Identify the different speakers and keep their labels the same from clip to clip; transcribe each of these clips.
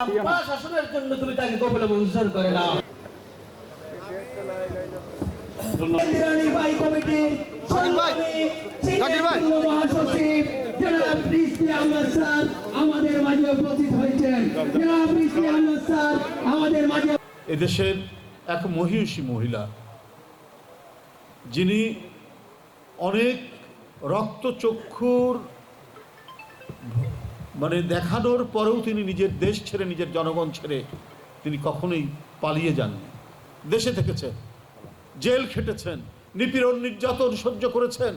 Speaker 1: শাসনের জন্য তুমি তাকে মঞ্জুর করে নাও।
Speaker 2: এদেশের এক মহিষী মহিলা যিনি অনেক রক্তচক্ষুর মানে দেখানোর পরেও তিনি নিজের দেশ ছেড়ে নিজের জনগণ ছেড়ে তিনি কখনোই পালিয়ে যাননি। দেশে থেকেছেন, জেল খেটেছেন, নিপীড়ন নির্যাতন সহ্য করেছেন।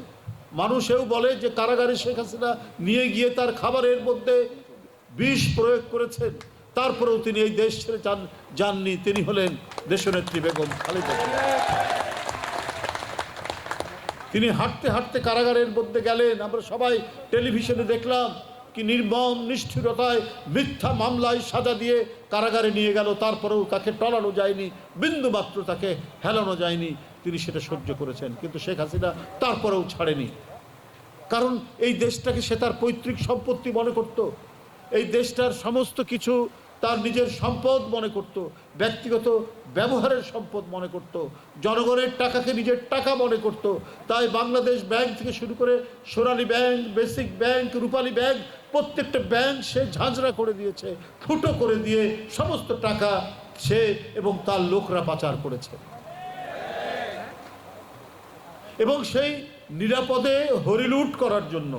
Speaker 2: মানুষেও বলে যে কারাগারে শেখ হাসিনা নিয়ে গিয়ে তার খাবারের মধ্যে বিষ প্রয়োগ করেছেন। তারপরেও তিনি এই দেশ ছেড়ে যান যাননি। তিনি হলেন দেশনেত্রী বেগম খালেদা তিনি হাঁটতে হাঁটতে কারাগারের মধ্যে গেলেন। আমরা সবাই টেলিভিশনে দেখলাম কি নির্মম নিষ্ঠুরতায় মিথ্যা মামলায় সাজা দিয়ে কারাগারে নিয়ে গেল, তারপরেও তাকে টলানো যায়নি, বিন্দু মাত্র তাকে হেলানো যায়নি, তিনি সেটা সহ্য করেছেন। কিন্তু শেখ হাসিনা তারপরেও ছাড়েনি। কারণ এই দেশটাকে সে তার পৈতৃক সম্পত্তি মনে করত। এই দেশটার সমস্ত কিছু তার নিজের সম্পদ মনে করত, ব্যক্তিগত ব্যবহারের সম্পদ মনে করত, জনগণের টাকাকে নিজের টাকা মনে করত। তাই বাংলাদেশ ব্যাংক থেকে শুরু করে Sonali bank, basic bank, Rupali bank, প্রত্যেকটা ব্যাংক সে ঝাঁঝরা করে দিয়েছে, ফুটো করে দিয়ে সমস্ত টাকা সে এবং তার লোকরা পাচার করেছে। এবং সেই নিরাপদে হরিলুট করার জন্য,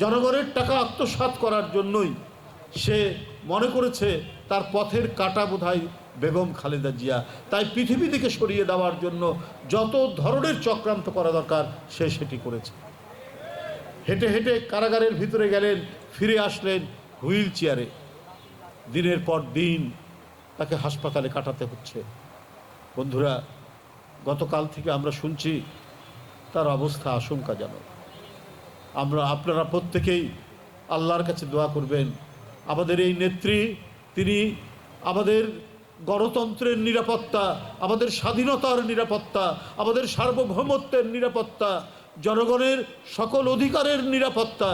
Speaker 2: জনগণের টাকা আত্মসাৎ করার জন্যই সে মনে করেছে তার পথের কাটা বোধহয় বেগম খালেদা জিয়া। তাই পৃথিবী থেকে সরিয়ে দেওয়ার জন্য যত ধরনের চক্রান্ত করা দরকার, সে সেটি করেছে। হেঁটে হেঁটে কারাগারের ভিতরে গেলেন, ফিরে আসলেন হুইল চেয়ারে। দিনের পর দিন তাকে হাসপাতালে কাটাতে হচ্ছে। বন্ধুরা, গতকাল থেকে আমরা শুনছি, তার অবস্থা আশঙ্কাজনক। আমরা, আপনারা প্রত্যেকেই আল্লাহর কাছে দোয়া করবেন আমাদের এই নেত্রী, তিনি আমাদের গণতন্ত্রের নিরাপত্তা, আমাদের স্বাধীনতার নিরাপত্তা, আমাদের সার্বভৌমত্বের নিরাপত্তা, জনগণের সকল অধিকারের নিরাপত্তা,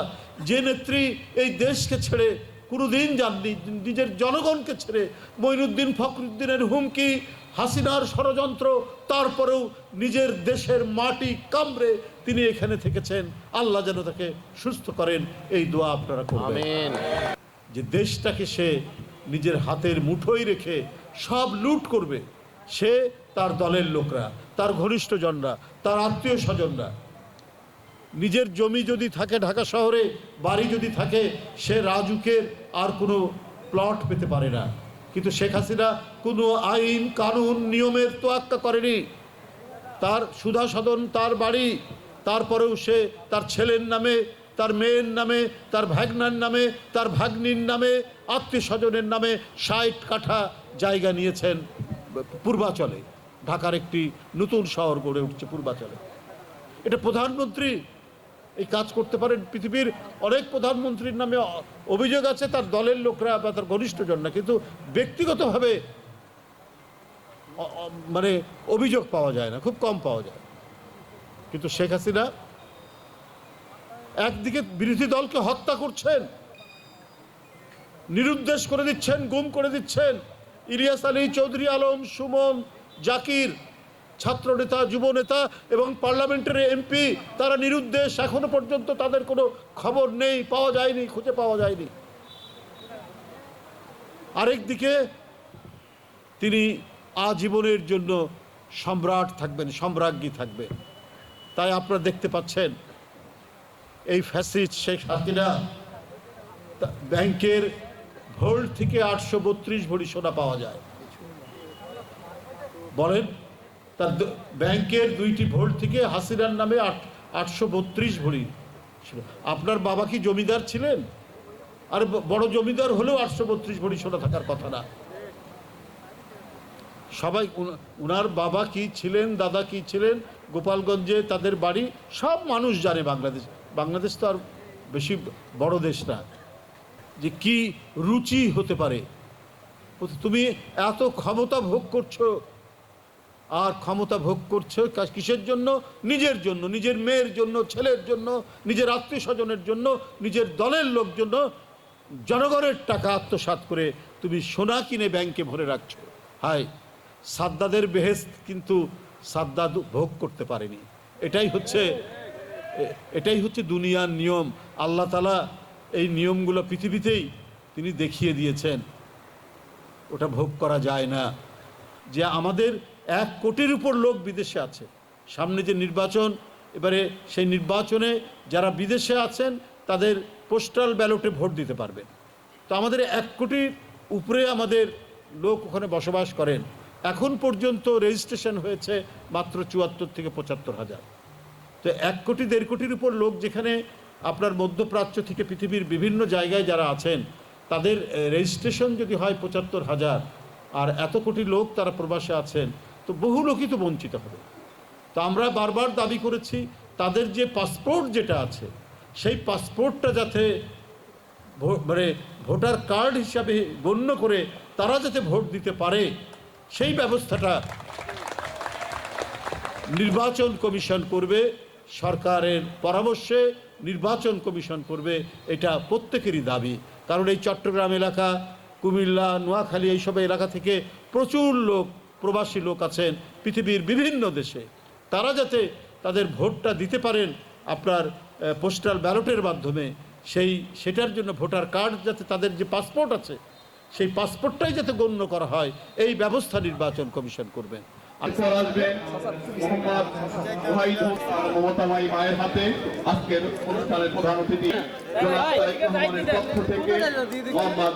Speaker 2: যে নেত্রী এই দেশকে ছেড়ে কোনোদিন যাননি, নিজের জনগণকে ছেড়ে মঈনুদ্দিন ফখরুদ্দিনের হুমকি, হাসিনার ষড়যন্ত্র, তারপরেও নিজের দেশের মাটি কামড়ে তিনি এখানে থেকেছেন। আল্লাহ যেন তাকে সুস্থ করেন, এই দোয়া আপনারা করবেন। যে দেশটাকে সে নিজের হাতের মুঠোয় রেখে সব লুট করবে, সে তার দলের লোকরা, তার ঘনিষ্ঠজনরা তার আত্মীয় স্বজনরা। নিজের জমি যদি থাকে ঢাকা শহরে, বাড়ি যদি থাকে, সে রাজুকের আর কোনো প্লট পেতে পারে না। কিন্তু শেখ হাসিনা কোনো আইন, কানুন, নিয়মের তোয়াক্কা করেনি। তার সুধা সদন, তার বাড়ি, তারপরেও সে তার ছেলের নামে তার মেয়ের নামে, তার ভাগনার নামে, তার ভাগ্নির নামে আত্মীয় স্বজনের নামে ষাট কাঠা জায়গা নিয়েছেন পূর্বাচলে। ঢাকার একটি নতুন শহর গড়ে উঠছে পূর্বাচলে। এটা প্রধানমন্ত্রী এই কাজ করতে পারেন। পৃথিবীর অনেক প্রধানমন্ত্রীর নামে অভিযোগ আছে, তার দলের লোকরা বা তার ঘনিষ্ঠজন না, কিন্তু ব্যক্তিগতভাবে মানে অভিযোগ পাওয়া যায় না, খুব কম পাওয়া যায়। কিন্তু শেখ হাসিনা একদিকে বিরোধী দলকে হত্যা করছেন, নিরুদ্দেশ করে দিচ্ছেন, গুম করে দিচ্ছেন ইলিয়াস আলী, চৌধুরী আলম, সুমন, জাকির ছাত্র নেতা যুব নেতা এবং পার্লামেন্টের এমপি, তারা নিরুদ্দেশ, এখনও পর্যন্ত তাদের কোনো খবর নেই, পাওয়া যায়নি, খুঁজে পাওয়া যায়নি। আরেক দিকে তিনি আজীবনের জন্য সম্রাট থাকবেন, সম্রাজ্ঞী থাকবেন। তাই আপনারা দেখতে পাচ্ছেন এই ফ্যাসিজ শেখ হাসিনা ব্যাংকের ভোল্ট থেকে আটশো বত্রিশ ভরি সোনা পাওয়া যায়। বলেন, তার ব্যাংকের দুইটি ভোল্ট থেকে হাসিনার নামে আট আটশো বত্রিশ ভরি আপনার বাবা কি জমিদার ছিলেন? আর বড় জমিদার হলেও আটশো বত্রিশ ভরি সোনা থাকার কথা না। সবাই উনার বাবা কি ছিলেন, দাদা কি ছিলেন, গোপালগঞ্জে তাদের বাড়ি, সব মানুষ জানে বাংলাদেশ। বাংলাদেশ তো আর বেশি বড় দেশ না। যে কি রুচি হতে পারে? তুমি এত ক্ষমতা ভোগ করছ, আর ক্ষমতা ভোগ করছ কিসের জন্য? নিজের জন্য, নিজের মেয়ের জন্য, ছেলের জন্য, নিজের আত্মীয় স্বজনের জন্য, নিজের দলের লোক জন্য জনগণের টাকা আত্মসাৎ করে তুমি সোনা কিনে ব্যাংকে ভরে রাখছো। হায়, সাদ্দাদের বেহেস্ত কিন্তু সাদ্দাদ ভোগ করতে পারেনি। এটাই হচ্ছে এটাই হচ্ছে দুনিয়ার নিয়ম। আল্লাহ তালা এই নিয়মগুলো পৃথিবীতেই তিনি দেখিয়ে দিয়েছেন। ওটা ভোগ করা যায় না। যে আমাদের এক কোটির উপর লোক বিদেশে আছে। সামনে যে নির্বাচন, এবারে সেই নির্বাচনে যারা বিদেশে আছেন, তাদের পোস্টাল ব্যালটে ভোট দিতে পারবেন। তো আমাদের এক কোটির উপরে আমাদের লোক ওখানে বসবাস করেন। এখন পর্যন্ত রেজিস্ট্রেশন হয়েছে মাত্র চুয়াত্তর থেকে পঁচাত্তর হাজার। তো এক কোটি, দেড় কোটির উপর লোক যেখানে আপনার মধ্যপ্রাচ্য থেকে পৃথিবীর বিভিন্ন জায়গায় যারা আছেন, তাদের রেজিস্ট্রেশন যদি হয় পঁচাত্তর হাজার, আর এত কোটি লোক তারা প্রবাসে আছেন, তো বহু লোকই তো বঞ্চিত হবে। তো আমরা বারবার দাবি করেছি, তাদের যে পাসপোর্ট যেটা আছে, সেই পাসপোর্টটা যাতে মানে ভোটার কার্ড হিসাবে গণ্য করে তারা যাতে ভোট দিতে পারে, সেই ব্যবস্থাটা নির্বাচন কমিশন করবে। সরকারের পরামর্শে নির্বাচন কমিশন করবে, এটা প্রত্যেকেরই দাবি। কারণ এই চট্টগ্রাম এলাকা, কুমিল্লা, নোয়াখালী এইসব এলাকা থেকে প্রচুর লোক, প্রবাসী লোক আছেন পৃথিবীর বিভিন্ন দেশে। তারা যাতে তাদের ভোটটা দিতে পারেন আপনার পোস্টাল ব্যালটের মাধ্যমে, সেই, সেটার জন্য ভোটার কার্ড যাতে তাদের যে পাসপোর্ট আছে, সেই পাসপোর্টটাই যাতে গণ্য করা হয়, এই ব্যবস্থা নির্বাচন কমিশন করবেন
Speaker 3: এরপর আসবেন মোহাম্মদ ওয়াহিদ হোসেন মমতা মাই মায়ের হাতে আজকের অনুষ্ঠানের প্রধান অতিথি জনাব তারেক রহমানের পক্ষ থেকে মোহাম্মদ